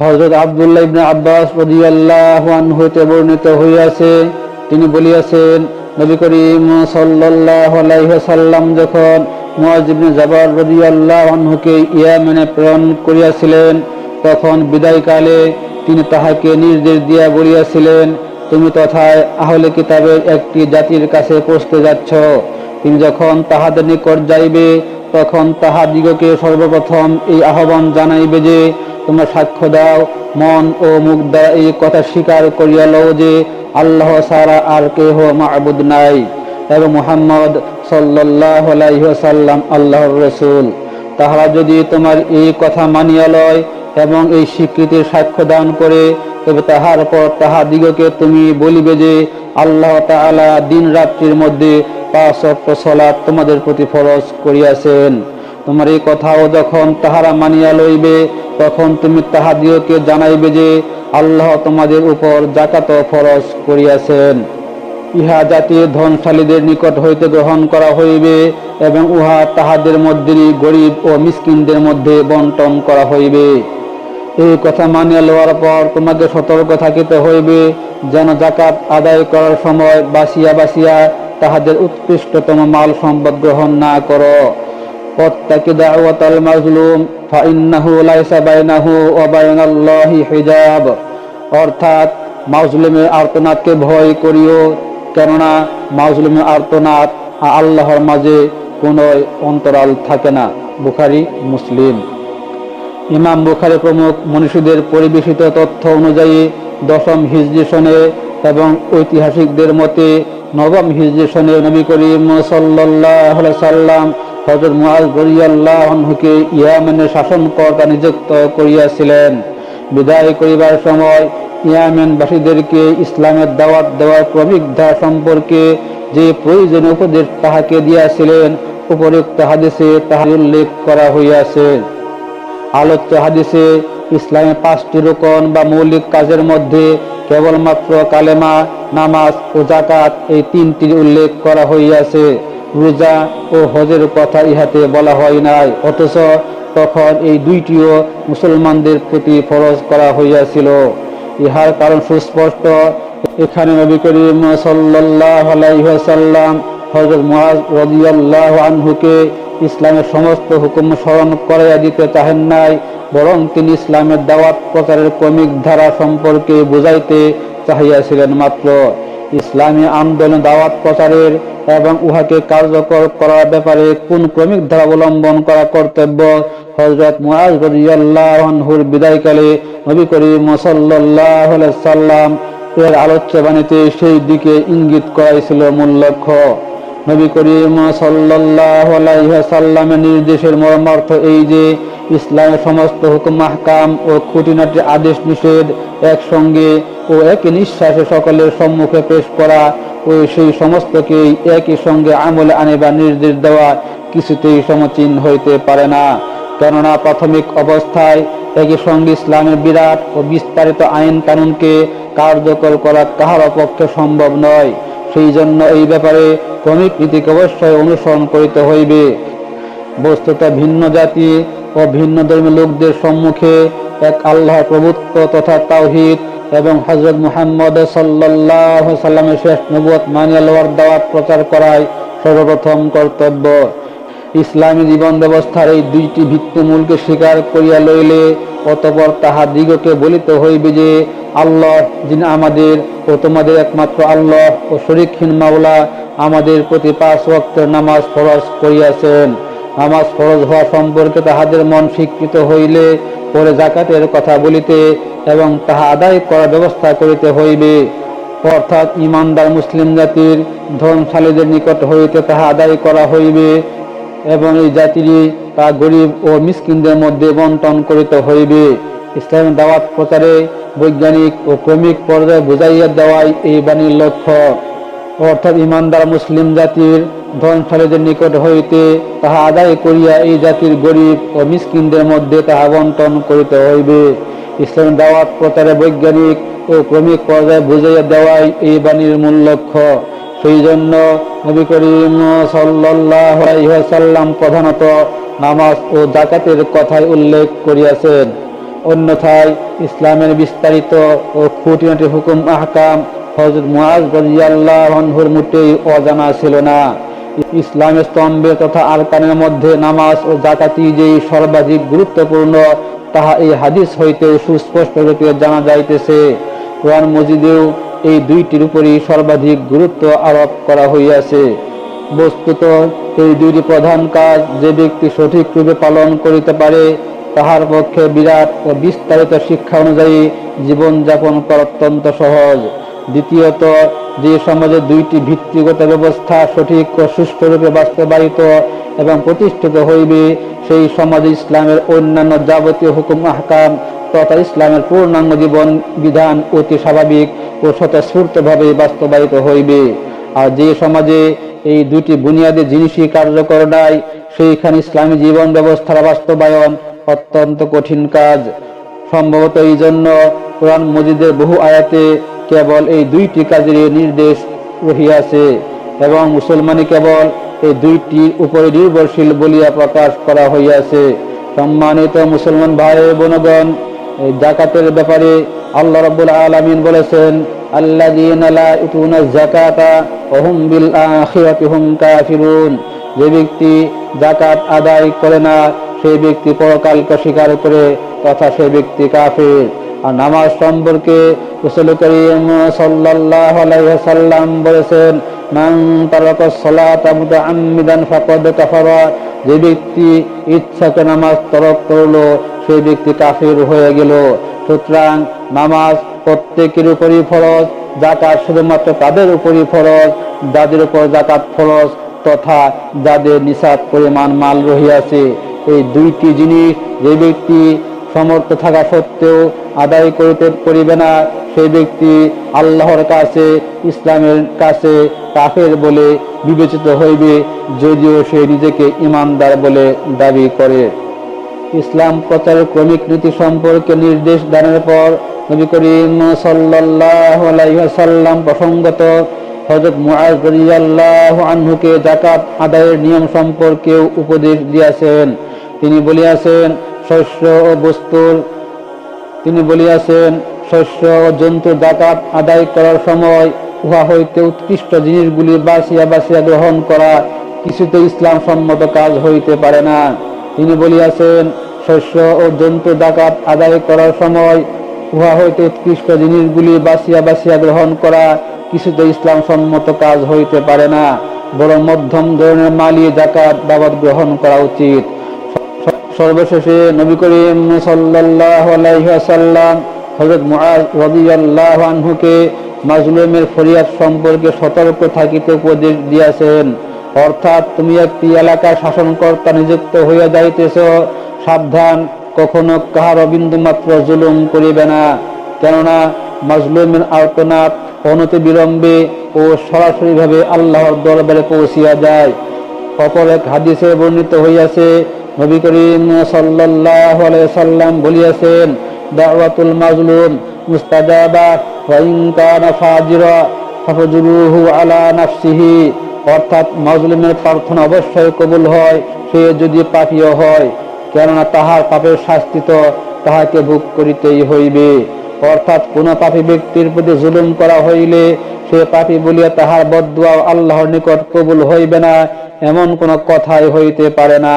হজরত আবদুল্লাহ ইবনে আব্বাস রাদিয়াল্লাহু হইতে বর্ণিত হইয়াছে, তিনি বলিয়াছেন, নবী করিম সাল্লাল্লাহু আলাইহি ওয়াসাল্লাম যখন মুয়াজ ইবনে জাবাল রাদিয়াল্লাহু আনহুকে ইয়ামেনে প্রেরণ করিয়াছিলেন, তখন বিদায়কালে তিনি তাহাকে নির্দেশ দিয়া বলিয়াছিলেন, তুমি তথায় আহলে কিতাবের একটি জাতির কাছে পৌঁছতে যাচ্ছ। তুমি যখন তাহাদের নিকট যাইবে, তখন তাহাদিগকে সর্বপ্রথম এই আহ্বান জানাইবে যে তোমরা সাক্ষ্য দাও, মন ও মুখ দ্বারা এই কথা স্বীকার করিয়া লও যে আল্লাহ সারা আর কেহ মাহবুদ নাই। এবং মুহাম্মদ সাল্লাহ আলাইসাল্লাম আল্লাহর রসুল। তাহারা যদি তোমার এই কথা মানিয়া লয় এবং এই স্বীকৃতির সাক্ষ্য দান করে, তবে তাহার পর তাহাদিগকে তুমি বলিবে যে আল্লাহ তাআলা দিন রাত্রির মধ্যে পাঁচ অক্ট সলাৎ তোমাদের প্রতি ফরজ করিয়াছেন। তোমার এই কথাও যখন তাহারা মানিয়া লইবে, তখন তুমি তাহাদিওকে জানাইবে যে, আল্লাহ তোমাদের উপর জাকাত ফরজ করিয়াছেন। ইহা জাতির ধনশালীদের নিকট হইতে গ্রহণ করা হইবে এবং উহা তাহাদের মধ্যে গরিব ও মিসকিনদের মধ্যে বন্টন করা হইবে। এই কথা মানিয়া লওয়ার পর তোমাকে সতর্ক থাকিতে হইবে, যেন জাকাত আদায় করার সময় বাসিয়া বাসিয়া তাহাদের উৎকৃষ্টতম মাল সম্পদ গ্রহণ না করো। দাওয়াতাল মাজলুম ফাইন্নাহু লাইসা বাইনাহু ওয়া বাইনাল্লাহি হিজাব অর্থাৎ মাজলুমের ভয় করিও, কেননা মাজলুমের আল্লাহর মাঝে কোনো অন্তরাল থাকে না। বুখারি, মুসলিম। ইমাম বুখারি প্রমুখ মনীষীদের পরিবেশিত তথ্য অনুযায়ী দশম হিজরি এবং ঐতিহাসিকদের মতে নবম হিজরি নবী করিম সাল্লাহ সাল্লাম হজরত মুআজ গরিয়াল্লাহকে ইয়ামেনের শাসনকর্তা নিযুক্ত করিয়াছিলেন। বিদায় করিবার সময় ইয়ামেনবাসীদেরকে ইসলামের দাওয়াত দেওয়ার ধারা সম্পর্কে যে প্রয়োজনীয় উপদেশ তাহাকে দিয়াছিলেন, উপরুক্ত হাদিসে তাহার উল্লেখ করা হইয়াছে। আলোচ্য হাদিসে ইসলামের পাঁচটি রোকন বা মৌলিক কাজের মধ্যে কেবলমাত্র কালেমা, নামাজ ও জাকাত এই তিনটি উল্লেখ করা হইয়াছে। রোজা ও হজের কথা ইহাতে বলা হয় নাই। অথচ তখন এই দুইটিও মুসলমানদের প্রতি ফরজ করা হইয়াছিল। ইহার কারণ সুস্পষ্ট। এখানে নবী করিম সাল্লাল্লাহু আলাইহি ওয়াসাল্লাম হযরত মুআজ আনহুকে ইসলামের সমস্ত হুকুম স্মরণ করাইয়া দিতে চাহেন নাই, বরং তিনি ইসলামের দাওয়াত প্রচারের ক্রমিক ধারা সম্পর্কে বুঝাইতে চাহিয়াছিলেন মাত্র। ইসলামী আন্দোলন, দাওয়াত প্রচারের এবং উহাকে কার্যকর করার ব্যাপারে কোন ক্রমিক ধারা অবলম্বন করা কর্তব্য? হজরত মুআজ রাদিয়াল্লাহু আনহুর বিদায়কালে নবী করিম সাল্লাল্লাহু আলাইহি সাল্লাম এর আলোচ্য বাণীতে সেই দিকে ইঙ্গিত করাইছিল মূল লক্ষ্য। নবী করিম সাল্লাল্লাহু আলাইহি সাল্লামের নির্দেশের মর্মার্থ এই যে ইসলামের সমস্ত হুকুম, মাহকাম ও খুঁটিনাটি আদেশ নিষেধ একসঙ্গে ও একই নিঃশ্বাসে সকলের সম্মুখে পেশ করা ও সেই সমস্তকেই একই সঙ্গে আমলে আনিবা নির্দেশ দেওয়া কিছুতেই সমচীন হইতে পারে না। কেননা প্রাথমিক অবস্থায় একই সঙ্গে ইসলামের বিরাট ও বিস্তারিত আইন কানুনকে কার্যকর করা কাহার পক্ষে সম্ভব নয়। সেই জন্য এই ব্যাপারে ক্রমিক নীতিকে অবশ্যই অনুসরণ করিতে হইবে। বস্তুত ভিন্ন জাতি ও ভিন্ন ধর্মীয় লোকদের সম্মুখে এক আল্লাহ প্রভুত্ব তথা তাওহিদ এবং হজরত মুহাম্মদ সাল্লাহ সাল্লামের শেষ নবুয়ত মানিয়া লওয়ার দাওয়াত প্রচার করাই সর্বপ্রথম কর্তব্য। ইসলামী জীবন ব্যবস্থার এই দুইটি ভিত্তিমূলকে স্বীকার করিয়া লইলে অতপর তাহা দিগকে বলিতে হইবে যে, আল্লাহ যিনি আমাদের ও তোমাদের একমাত্র আল্লাহ ও শরিকহীন মাওলা আমাদের প্রতি পাঁচ ওয়াক্তের নামাজ ফরজ করিয়াছেন। নামাজ ফরজ হওয়া সম্পর্কে তাহাদের মন স্বীকৃত হইলে পরে জাকাতের কথা বলিতে এবং তাহা আদায় করার ব্যবস্থা করিতে হইবে। অর্থাৎ ইমানদার মুসলিম জাতির ধর্মশালীদের নিকট হইতে তাহা আদায় করা হইবে এবং এই জাতিরই তা গরিব ও মিসকিনদের মধ্যে বন্টন করিতে হইবে। ইসলাম দাওয়াত প্রচারে বৈজ্ঞানিক ও ক্রমিক পর্যায়ে বুঝাইয়া দেওয়াই এই বাণীর লক্ষ্য। অর্থাৎ ইমানদার মুসলিম জাতির ধনশালীদের নিকট হইতে তাহা আদায় করিয়া এই জাতির গরিব ও মিসকিনদের মধ্যে তাহা বন্টন করিতে হইবে। ইসলাম দাওয়াত প্রচারে বৈজ্ঞানিক ও ক্রমিক পর্যায়ে বুঝাইয়া দেওয়াই এই বাণীর মূল লক্ষ্য। সেই জন্য নবী করিম সাল্লাম প্রধানত নামাজ ও জাকাতের কথাই উল্লেখ করিয়াছেন। অন্যথায় ইসলামের বিস্তারিত ও খুঁটিনাটি হুকুম আহকাম হজরত মুআজ রাদিয়াল্লাহু আনহুর মোটেই অজানা ছিল না। ইসলামের স্তম্ভে তথা আরকানের মধ্যে নামাজ ও জাকাতি যেই সর্বাধিক গুরুত্বপূর্ণ, তাহা এই হাদিস হইতে সুস্পষ্ট রূপে জানা যাইতেছে। কোরআন মজিদেও এই দুইটির উপরই সর্বাধিক গুরুত্ব আরোপ করা হইয়াছে। বস্তুত এই দুইটি প্রধান কাজ যে ব্যক্তি সঠিক রূপে পালন করিতে পারে, তাহার পক্ষে বিরাট ও বিস্তারিত শিক্ষা অনুযায়ী জীবনযাপন করা অত্যন্ত সহজ। দ্বিতীয়ত, যে সমাজে দুইটি ভিত্তিগত ব্যবস্থা সঠিক ও সুষ্ঠুরূপে বাস্তবায়িত এবং প্রতিষ্ঠিত হইবে, সেই সমাজে ইসলামের অন্যান্য যাবতীয় হুকুম, আহকাম তথা ইসলামের পূর্ণাঙ্গ জীবন বিধান অতি স্বাভাবিক ও স্বতঃস্ফূর্তভাবে বাস্তবায়িত হইবে। আর যে সমাজে এই দুটি বুনিয়াদী জিনিসই কার্যকর নাই, সেইখানে ইসলামী জীবন ব্যবস্থার বাস্তবায়ন অত্যন্ত কঠিন কাজ। সম্ভবত এই জন্য কোরআন মজিদের বহু আয়াতে কেবল এই দুইটি কাজের নির্দেশ রহিয়াছে এবং মুসলমানই কেবল এই দুইটির উপরে নির্ভরশীল বলিয়া প্রকাশ করা হইয়াছে। সম্মানিত মুসলমান ভাই বোনগণ, এই জাকাতের ব্যাপারে আল্লাহ রাব্বুল আলামিন বলেছেন যে ব্যক্তি জাকাত আদায় করে না সেই ব্যক্তি পরকালকে স্বীকার করে, তথা ব্যক্তি কাফির। আর নামাজ সম্পর্কে বলেছেন যে ব্যক্তি ইচ্ছাকে নামাজ তরক করল, সেই ব্যক্তি কাফির হয়ে গেল। সুতরাং নামাজ প্রত্যেকের উপরই ফরজ জাকাত শুধুমাত্র তাদের উপরই ফরজ, যাদের উপর জাকাত ফরজ তথা যাদের নিসাব পরিমাণ মাল রহিয়াছে। এই দুইটি জিনিস যে ব্যক্তি সমর্থ থাকা সত্ত্বেও আদায় করিতে করিবে না। সেই ব্যক্তি আল্লাহর কাছে, ইসলামের কাছে কাফের বলে বিবেচিত হইবে, যদিও সে নিজেকে ইমানদার বলে দাবি করে। ইসলাম প্রচারের ক্রমিক নীতি সম্পর্কে নির্দেশ দানের পর নবী করিম সাল্লাল্লাহু প্রসঙ্গত হযরত মুআজ রাদিয়াল্লাহু আনহুকে যাকাত আদায়ের নিয়ম সম্পর্কেও উপদেশ দিয়েছেন। তিনি বলিয়াছেন শস্য ও বস্তুর তিনি বলিয়াছেন, শস্য ও জন্তুর জাকাত আদায় করার সময় উহা হইতে উৎকৃষ্ট জিনিসগুলি বাসিয়া বাসিয়া গ্রহণ করা। কিছুতে ইসলাম সম্মত কাজ হইতে পারে না। তিনি বলিয়াছেন, শস্য ও জন্তু ডাকাত আদায় করার সময় উহা হইতে উৎকৃষ্ট জিনিসগুলি বাসিয়া বাসিয়া গ্রহণ করা। কিছুতে ইসলাম সম্মত কাজ হইতে পারে না। বরং মধ্যম ধরনের মালি জাকাত বাবদ গ্রহণ করা উচিত। সর্বশেষে নবী করিম হযরত মুআজ রাদিয়াল্লাহু আনহুকে মাজলুমের ফরিয়াদ সম্পর্কে সতর্ক থাকিতে উপদেশ দিয়েছেন। অর্থাৎ তুমি একটি এলাকার শাসনকর্তা নিযুক্ত হইয়া যাইতেছ, সাবধান, কখনো কাহার মাত্র জুলুম করিবে না। কেননা মাজলুমের আর্তনাদ অনতি বিলম্বে ও সরাসরিভাবে আল্লাহর দরবারে পৌঁছিয়া যায়। অপর এক হাদিসে বর্ণিত হইয়াছে নবী করিম সাল্লাম বলিয়াছেন, দাওয়াতুল মাজলুম মুস্তাজাবা ওয়া ফাজিরা ফাফজুরুহু আলা নাফসিহি। অর্থাৎ মাজলুমের প্রার্থনা অবশ্যই কবুল হয়, সে যদি পাপীও হয়, কেননা তাহার পাপের শাস্তি তো তাহাকে ভোগ করিতেই হইবে। অর্থাৎ কোন পাপী ব্যক্তির প্রতি জুলুম করা হইলে সে পাপী বলিয়া তাহার বদুয়া আল্লাহর নিকট কবুল হইবে না, এমন কোন কথাই হইতে পারে না।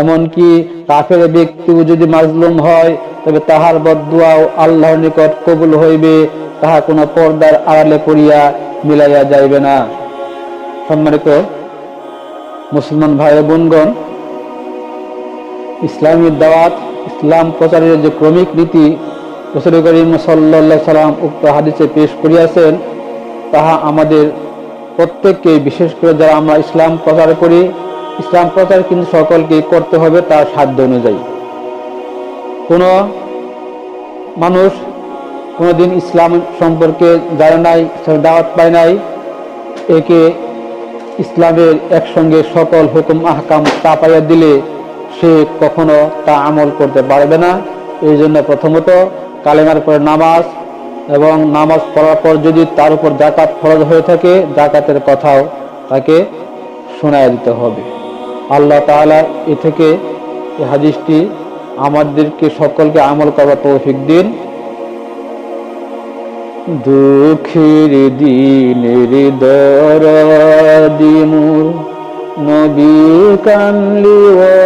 এমনকি কাফের ব্যক্তিও যদি মাজলুম হয়, তবে তাহার বদুয়াও আল্লাহর নিকট কবুল হইবে, তাহা কোনো পর্দার আড়ালে পড়িয়া মিলাইয়া যাইবে না। সম্মানিত মুসলমান ভাই বোনগণ, ইসলামী দাওয়াত, ইসলাম প্রচারের যে ক্রমিক নীতি রসুল করিম সাল্লাহ সাল্লাম উক্ত হাদিসে পেশ করিয়াছেন, তাহা আমাদের প্রত্যেককে, বিশেষ করে যারা আমরা ইসলাম প্রচার করি ইসলাম প্রচার কিন্তু সকলকে করতে হবে তার সাধ্য অনুযায়ী। কোনো মানুষ কোনোদিন ইসলাম সম্পর্কে জানে নাই দাওয়াত পায় নাই, একে ইসলামের একসঙ্গে সকল হুকুম, আহকাম চাপাইয়া দিলে সে কখনো তা আমল করতে পারবে না। এই জন্য প্রথমত কালেমার পরে নামাজ এবং নামাজ পড়ার পর যদি তার উপর জাকাত ফরজ হয়ে থাকে জাকাতের কথাও তাকে শোনায় দিতে হবে। আল্লাহ তাআলা এ থেকে এই হাদিসটি আমাদেরকে সকলকে আমল করার তৌফিক দিন। দুঃখের দিনের দরদি মোর নবী কামলিওয়ালা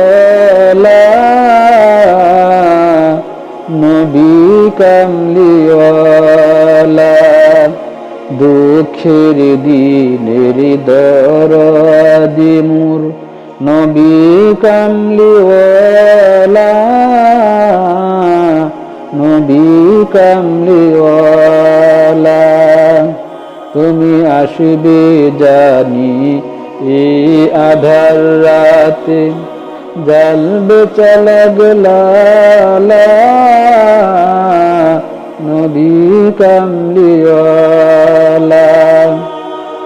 নবী কামলিওয়ালা দুঃখের দিনের দরদি মোর নবী কামলিওয়ালা নবী কামলিওয়ালা তুমি আসবে জানি এই আধার রাতে জলবে চলগলা নবী কামলিওয়ালা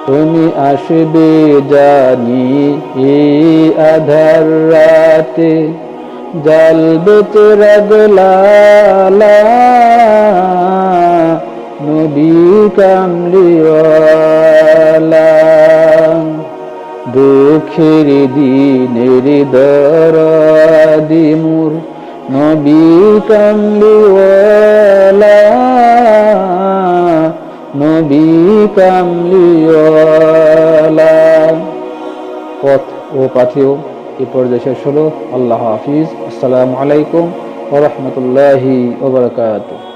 তুমি আসবে জানি এই আধার রাতে। জলবে চিরগলালা নবী কামলিওয়ালা। দুঃখের দিনের দরদি মোর নবী কামলিওয়ালা। পথ ও পাথেও এ পর্যায়ে শেষ হলো আল্লাহ হাফিজ। আসসালামু আলাইকুম ওরহমতুল্লাহি ওবরাকাতুহ